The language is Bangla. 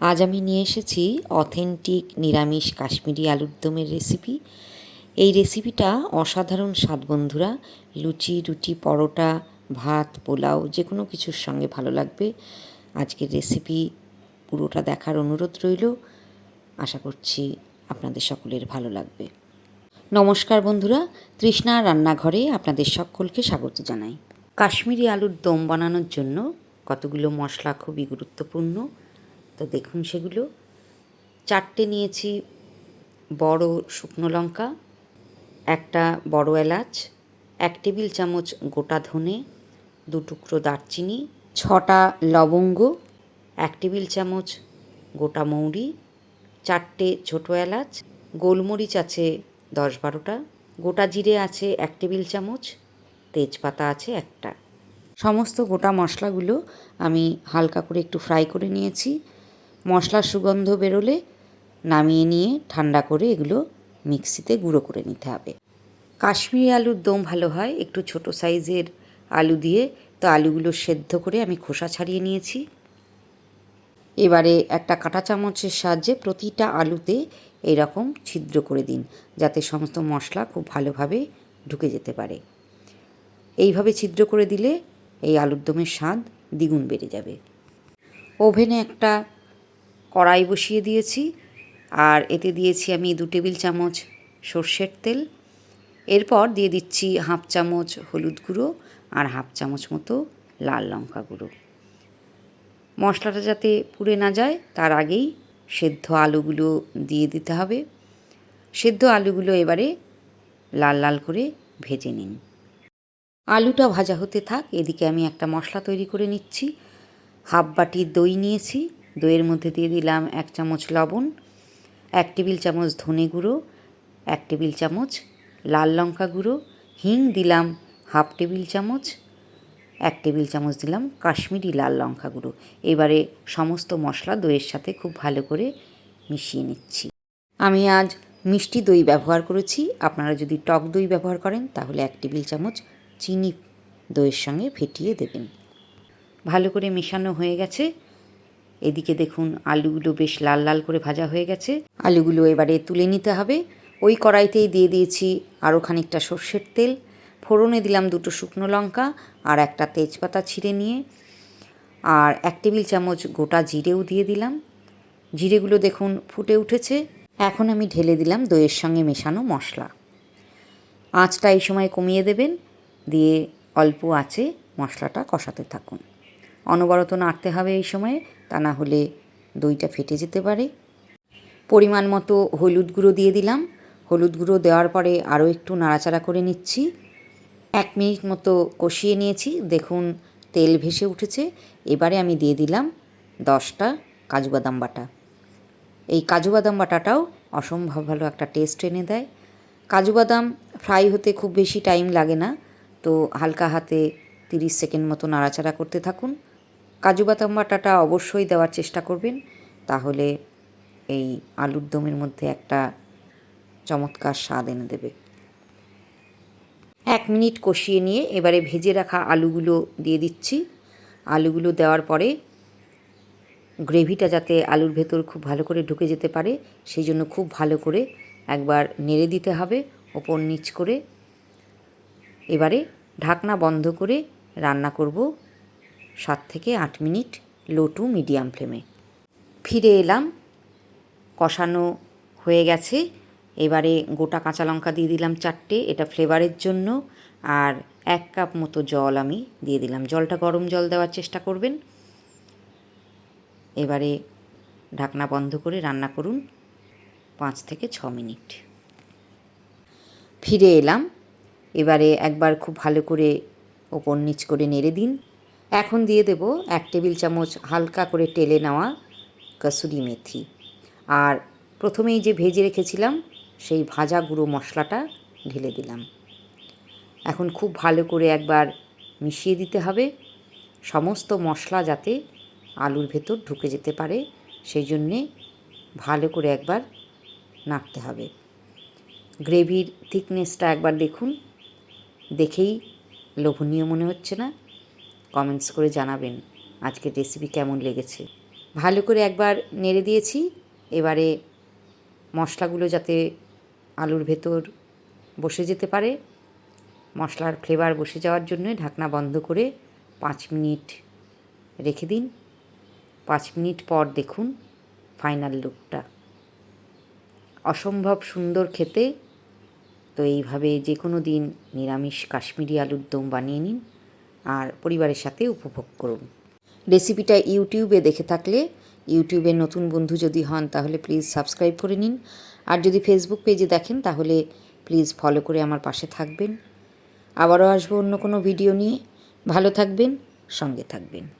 আজ আমি নিয়ে এসেছি অথেন্টিক নিরামিষ কাশ্মীরি আলুর দমের রেসিপি এই রেসিপিটা অসাধারণ স্বাদ, বন্ধুরা। লুচি, রুটি, পরোটা, ভাত, পোলাও যে কোনো কিছুর সঙ্গে ভালো লাগবে। আজকের রেসিপি পুরোটা দেখার অনুরোধ রইল। আশা করছি আপনাদের সকলের ভালো লাগবে। নমস্কার, বন্ধুরা। তৃষ্ণা রান্নাঘরে আপনাদের সকলকে স্বাগত জানাই। কাশ্মীরি আলুর দম বানানোর জন্য কতগুলো মশলা খুবই গুরুত্বপূর্ণ। তো দেখুন সেগুলো। চারটে নিয়েছি বড় শুকনো লঙ্কা, একটা বড় এলাচ, এক টেবিল চামচ গোটা ধনে, দু টুকরো দারচিনি, ছটা লবঙ্গ, এক টেবিল চামচ গোটা মৌরি, চারটে ছোটো এলাচ, গোলমরিচ আছে দশ বারোটা, গোটা জিরে আছে এক টেবিল চামচ, তেজপাতা আছে একটা। সমস্ত গোটা মশলাগুলো আমি হালকা করে একটু ফ্রাই করে নিয়েছি। মশলার সুগন্ধ বেরোলে নামিয়ে নিয়ে ঠান্ডা করে এগুলো মিক্সিতে গুঁড়ো করে নিতে হবে। কাশ্মীরি আলুর দম ভালো হয়, একটু ছোট সাইজের আলু দিয়ে। তো আলুগুলো সেদ্ধ করে আমি খোসা ছাড়িয়ে নিয়েছি। এবারে একটা কাঁটা চামচের সাহায্যে প্রতিটা আলুতে এরকম ছিদ্র করে দিন, যাতে সমস্ত মশলা খুব ভালোভাবে ঢুকে যেতে পারে। এইভাবে ছিদ্র করে দিলে এই আলুর দমের স্বাদ দ্বিগুণ বেড়ে যাবে। ওভেনে একটা কড়াই বসিয়ে দিয়েছি। আর এতে দিয়েছি আমি দু টেবিল চামচ সর্ষের তেল। এরপর দিয়ে দিচ্ছি হাফ চামচ হলুদ গুঁড়ো আর হাফ চামচ মতো লাল লঙ্কা গুঁড়ো। মশলাটা যাতে পুড়ে না যায়, তার আগেই সেদ্ধ আলুগুলো দিয়ে দিতে হবে। সেদ্ধ আলুগুলো এবারে লাল লাল করে ভেজে নিন। আলুটা ভাজা হতে থাক, এদিকে আমি একটা মশলা তৈরি করে নিচ্ছি। হাফ বাটি দই নিয়েছি। দইয়ের মধ্যে দিয়ে দিলাম এক চামচ লবণ, এক টেবিল চামচ ধনে গুঁড়ো, এক টেবিল চামচ লাল লঙ্কা গুঁড়ো, হিং দিলাম হাফ টেবিল চামচ, এক টেবিল চামচ দিলাম কাশ্মীরি লাল লঙ্কা গুঁড়ো। এবারে সমস্ত মশলা দইয়ের সাথে খুব ভালো করে মিশিয়ে নিচ্ছি। আমি আজ মিষ্টি দই ব্যবহার করেছি। আপনারা যদি টক দই ব্যবহার করেন, তাহলে এক টেবিল চামচ চিনি দইয়ের সঙ্গে ফেটিয়ে দেবেন। ভালো করে মেশানো হয়ে গেছে। এদিকে দেখুন আলুগুলো বেশ লাল লাল করে ভাজা হয়ে গেছে। আলুগুলো এবারে তুলে নিতে হবে। ওই কড়াইতেই দিয়ে দিয়েছি আরও খানিকটা সর্ষের তেল। ফোড়নে দিলাম দুটো শুকনো লঙ্কা আর একটা তেজপাতা ছিঁড়ে নিয়ে। আর এক টেবিল চামচ গোটা জিরেও দিয়ে দিলাম। জিরেগুলো দেখুন ফুটে উঠেছে। এখন আমি ঢেলে দিলাম দইয়ের সঙ্গে মেশানো মশলা। আঁচটা এই সময় কমিয়ে দেবেন। দিয়ে অল্প আঁচে মশলাটা কষাতে থাকুন। অনবরত নাড়তে হবে এই সময়ে, তা না হলে দইটা ফেটে যেতে পারে। পরিমাণ মতো হলুদ গুঁড়ো দিয়ে দিলাম। হলুদ গুঁড়ো দেওয়ার পরে আরও একটু নাড়াচাড়া করে নিচ্ছি। এক মিনিট মতো কষিয়ে নিয়েছি। দেখুন, তেল ভেসে উঠেছে। এবারে আমি দিয়ে দিলাম দশটা কাজু বাদাম বাটা। এই কাজু বাদাম বাটাটাও অসম্ভব ভালো একটা টেস্ট এনে দেয়। কাজু বাদাম ফ্রাই হতে খুব বেশি টাইম লাগে না। তো হালকা হাতে তিরিশ সেকেন্ড মতো নাড়াচাড়া করতে থাকুন। কাজু বাদাম বাটাটা অবশ্যই দেওয়ার চেষ্টা করবেন। তাহলে এই আলুর দমের মধ্যে একটা চমৎকার স্বাদ এনে দেবে। এক মিনিট কষিয়ে নিয়ে এবারে ভেজে রাখা আলুগুলো দিয়ে দিচ্ছি। আলুগুলো দেওয়ার পরে গ্রেভিটা যাতে আলুর ভেতর খুব ভালো করে ঢুকে যেতে পারে, সেই জন্য খুব ভালো করে একবার নেড়ে দিতে হবে, ওপর নিচ করে। এবারে ঢাকনা বন্ধ করে রান্না করব। সাত থেকে আট মিনিট লো টু মিডিয়াম ফ্লেমে। ফিরে এলাম, কষানো হয়ে গেছে। এবারে গোটা কাঁচা লঙ্কা দিয়ে দিলাম চারটে, এটা ফ্লেভারের জন্য। আর এক কাপ মতো জল আমি দিয়ে দিলাম। জলটা গরম জল দেওয়ার চেষ্টা করবেন। এবারে ঢাকনা বন্ধ করে রান্না করুন পাঁচ থেকে ছ মিনিট। ফিরে এলাম। এবারে একবার খুব ভালো করে ওপর নিচ করে নেড়ে দিন। এখন দিয়ে দেব এক টেবিল চামচ হালকা করে টেলে নেওয়া কসুরি মেথি। আর প্রথমেই যে ভেজে রেখেছিলাম, সেই ভাজা গুঁড়ো মশলাটা ঢেলে দিলাম। এখন খুব ভালো করে একবার মিশিয়ে দিতে হবে। সমস্ত মশলা যাতে আলুর ভেতর ঢুকে যেতে পারে, সেই জন্যে ভালো করে একবার নাড়তে হবে। গ্রেভির থিকনেসটা একবার দেখুন। দেখেই লোভনীয় মনে হচ্ছে না? কমেন্টস করে জানাবেন আজকের রেসিপি কেমন লেগেছে। ভালো করে একবার নেড়ে দিয়েছি, এবারে মশলাগুলো যাতে আলুর ভেতর বসে যেতে পারে, মশলার ফ্লেভার বসে যাওয়ার জন্য ঢাকনা বন্ধ করে পাঁচ মিনিট রেখে দিন। পাঁচ মিনিট পর দেখুন ফাইনাল লুকটা অসম্ভব সুন্দর খেতে। তো এইভাবে যে কোনো দিন নিরামিষ কাশ্মীরি আলুর দম বানিয়ে নিন। আর পরিবারের সাথে উপভোগ করুন। রেসিপিটা ইউটিউবে দেখে থাকলে ইউটিউবে নতুন বন্ধু যদি হন, তাহলে প্লিজ সাবস্ক্রাইব করে নিন। আর যদি ফেসবুক পেজে দেখেন, তাহলে প্লিজ ফলো করে আমার পাশে থাকবেন। আবারও আসব অন্য কোনো ভিডিও নিয়ে। ভালো থাকবেন, সঙ্গে থাকবেন।